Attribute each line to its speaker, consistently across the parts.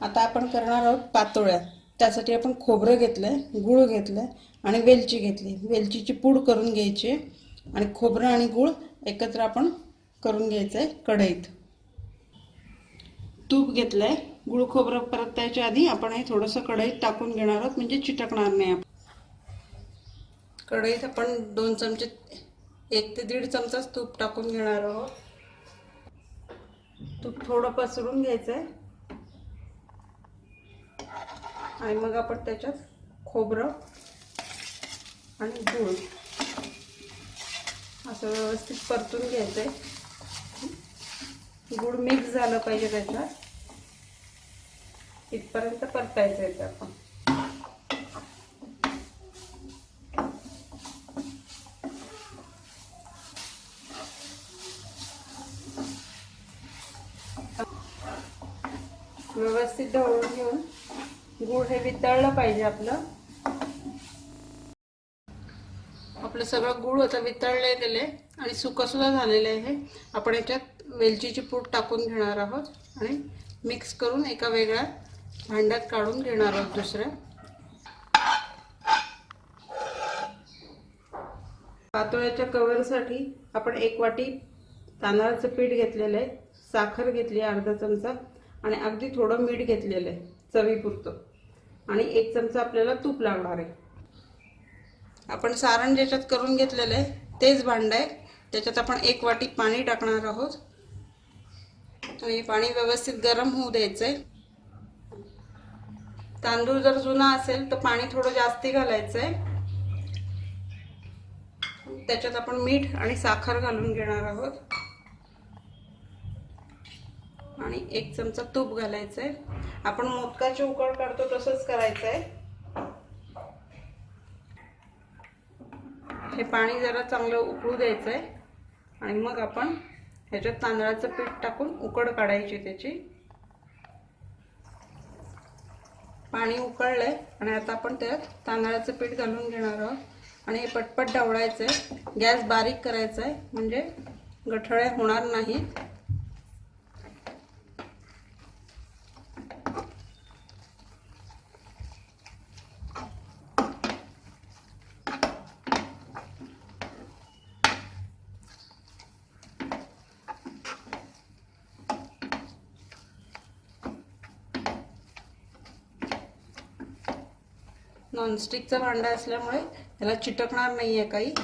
Speaker 1: आता आपण करणार आहोत पातोळ्या. त्यासाठी आपण खोबरं घेतलंय गूळ घेतलंय आणि वेलची घेतली. वेलचीची पूड करून घ्यायची आणि खोबरं आणि गूळ एकत्र आपण करून घ्यायचं आहे कढईत. तूप घेतलं आहे गुळ खोबरं परतायच्या आधी आपण हे थोडंसं कढईत टाकून घेणार आहोत म्हणजे चिटकणार नाही आपण. कढईत आपण दोन चमचे एक ते दीड चमचाच तूप टाकून घेणार आहोत. तूप थोडं पसरून घ्यायचं आहे आणि मग आपण त्याच्यात खोबरं आणि गूळ असं व्यवस्थित परतून घ्यायचं आहे गूळ मिक्स झालं पाहिजे त्याच्यात. इथपर्यंत परतायचं आहे ते आपण. व्यवस्थित ढवळून घेऊन गूळ हे वितळलं पाहिजे आपलं. आपलं सगळं गूळ आता वितळले गेले आणि सुकंसुद्धा झालेलं आहे. आपण याच्यात वेलचीची पूड टाकून घेणार आहोत आणि मिक्स करून एका वेगळ्या भांड्यात काढून घेणार आहोत दुसऱ्या. पातोळ्याच्या कवरसाठी आपण एक वाटी तांदळाचं पीठ घेतलेलं आहे साखर घेतली आहे अर्धा चमचा आणि अगदी थोडं मीठ घेतलेलं आहे चवीपुरतं. आणि एक चमचा आपल्याला तूप लागणार आहे. आपण सारण ज्याच्यात करून घेतलेलं आहे तेच भांडं आहे. त्याच्यात आपण एक वाटी पाणी टाकणार आहोत. आणि पाणी व्यवस्थित गरम होऊ द्यायचं आहे तांदूळ जर जुना असेल तर पाणी थोडं जास्ती घालायचं आहे त्याच्यात आपण मीठ आणि साखर घालून घेणार आहोत. आणि एक चमचा तूप घालायचं आहे आपण मोदकाची उकळ काढतो तसंच करायचं आहे हे पाणी जरा चांगलं उकळू द्यायचं आहे आणि मग आपण ह्याच्यात तांदळाचं पीठ टाकून उकड काढायची त्याची. पाणी उकळलंय आणि आता आपण त्यात तांदळाचं पीठ घालून घेणार आहोत. आणि हे पटपट ढवळायचं आहे गॅस बारीक करायचा आहे म्हणजे गठळे होणार नाहीत. नॉनस्टिकचा भांडा असल्यामुळे ह्याला चिटकणार नाही आहे काही.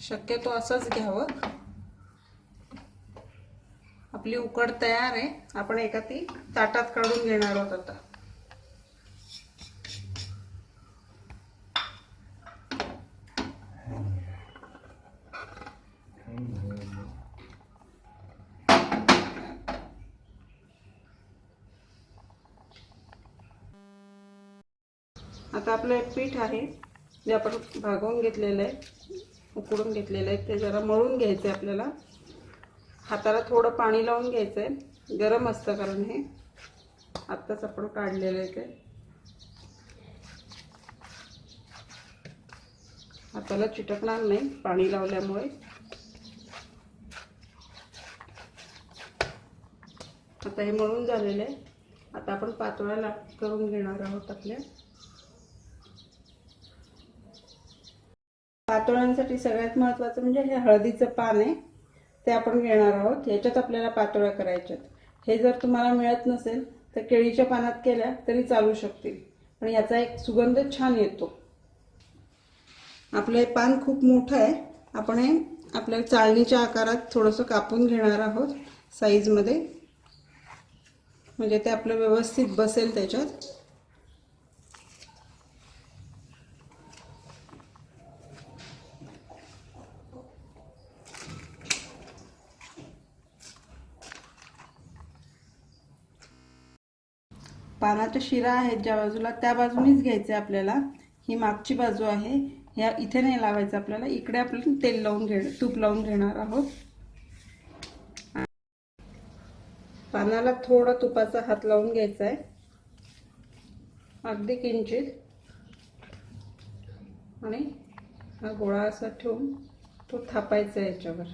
Speaker 1: शक्यतो असंच घ्यावं. आपली उकड तयार आहे. आपण एका ती ताटात काढून घेणार आहोत आता. आता आपलं एक पीठ आहे. जे आपण भागवून घेतलेलं आहे उकडून घेतलेलं आहे ते जरा मळून घ्यायचं आहे आपल्याला. हाताला थोडं पाणी लावून घ्यायचं आहे गरम असतं कारण हे. आत्ताच आपण काढलेलं आहे ते. हाताला चिटकणार नाही पाणी लावल्यामुळे. आता हे मळून झालेलं आहे. आता आपण पातोळ्या लाट करून घेणार आहोत आपल्या. पातोळ्यांसाठी सगळ्यात महत्त्वाचं म्हणजे हे हळदीचं पान आहे. ते आपण घेणार आहोत. ह्याच्यात आपल्याला पातोळ्या करायच्यात. हे जर तुम्हाला मिळत नसेल तर केळीच्या पानात केल्या तरी चालू शकतील. पण याचा एक सुगंध छान येतो. आपलं हे पान खूप मोठं आहे. आपण हे आपल्या चाळणीच्या आकारात थोडंसं कापून घेणार आहोत साईजमध्ये. म्हणजे ते आपलं व्यवस्थित बसेल त्याच्यात. पानाच्या शिरा आहेत ज्या बाजूला त्या बाजूनीच आहे आपल्याला. ही मागची बाजू आहे. ह्या इथे नाही लावायचं आपल्याला. इकडे आपण तेल लावून घे तूप लावून घेणार आहोत. पानाला थोडा तुपाचा हात लावून घ्यायचा आहे. अगदी किंचित. आणि हा गोळा असा ठेवून तो थापायचा आहे याच्यावर.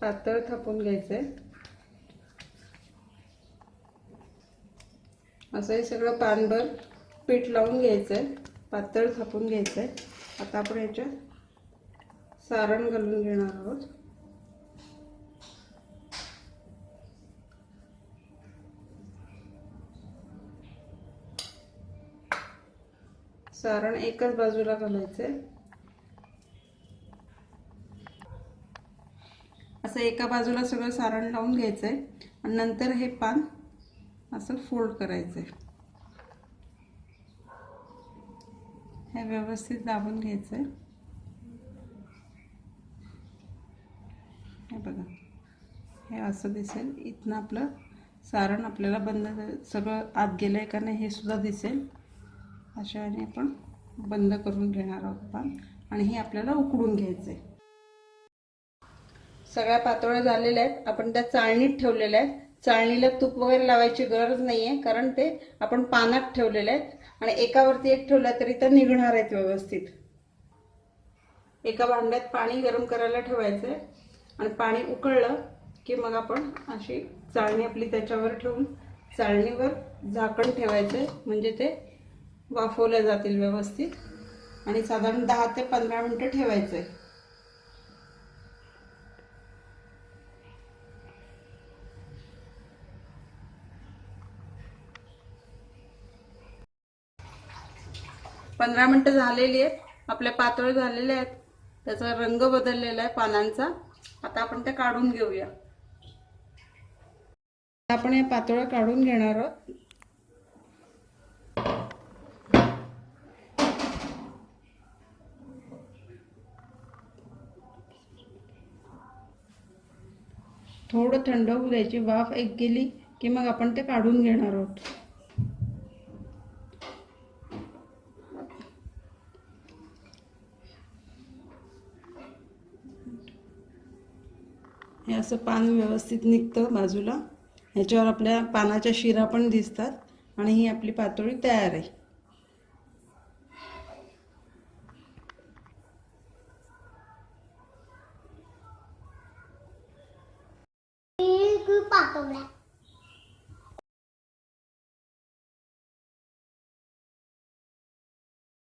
Speaker 1: पातळ थापून घ्यायचं आहे असं हे सगळं पानभर पीठ लावून घ्यायचं आहे पातळ थापून घ्यायचं आहे आता आपण याच्यात सारण घालून घेणार आहोत. सारण एकाच बाजूला घालायचं आहे असं एका बाजूला सगळं सारण लावून घ्यायचं आहे आणि नंतर हे पान असं फोल्ड करायचं आहे हे व्यवस्थित दाबून घ्यायचं आहे हे बघा. हे असं दिसेल. इथनं आपलं सारण आपल्याला बंद सगळं आत गेलं आहे का नाही हे सुद्धा दिसेल. अशाने आपण बंद करून घेणार आहोत पान आणि हे आपल्याला उकडून घ्यायचं आहे सगळ्या पातोळ्या झालेल्या आहेत. आपण त्या चाळणीत ठेवलेल्या आहेत. चाळणीला तूप वगैरे लावायची गरज नाही आहे कारण ते आपण पानात ठेवलेले आहेत आणि एकावरती एक ठेवला तरी तर निघणार आहेत व्यवस्थित. एका भांड्यात पाणी गरम करायला ठेवायचं आहे आणि पाणी उकळलं की मग आपण अशी चाळणी आपली त्याच्यावर ठेवून चाळणीवर झाकण ठेवायचं आहे म्हणजे ते वाफवल्या जातील व्यवस्थित. आणि साधारण दहा ते पंधरा मिनटं ठेवायचं आहे पंधरा मिनटं झालेली आहेत. आपल्या पातळ झालेल्या आहेत. त्याचा रंग बदललेला आहे पानांचा. आता आपण ते काढून घेऊया. आपण या पातोळ्या काढून घेणार आहोत. थोडं थंड होऊ द्यायची. वाफ एक गेली की मग आपण ते काढून घेणार आहोत. हे असं पान व्यवस्थित निघतं बाजूला. ह्याच्यावर आपल्या पानाच्या शिरा पण दिसतात आणि ही आपली पातोळी तयार आहे.
Speaker 2: पातोळ्या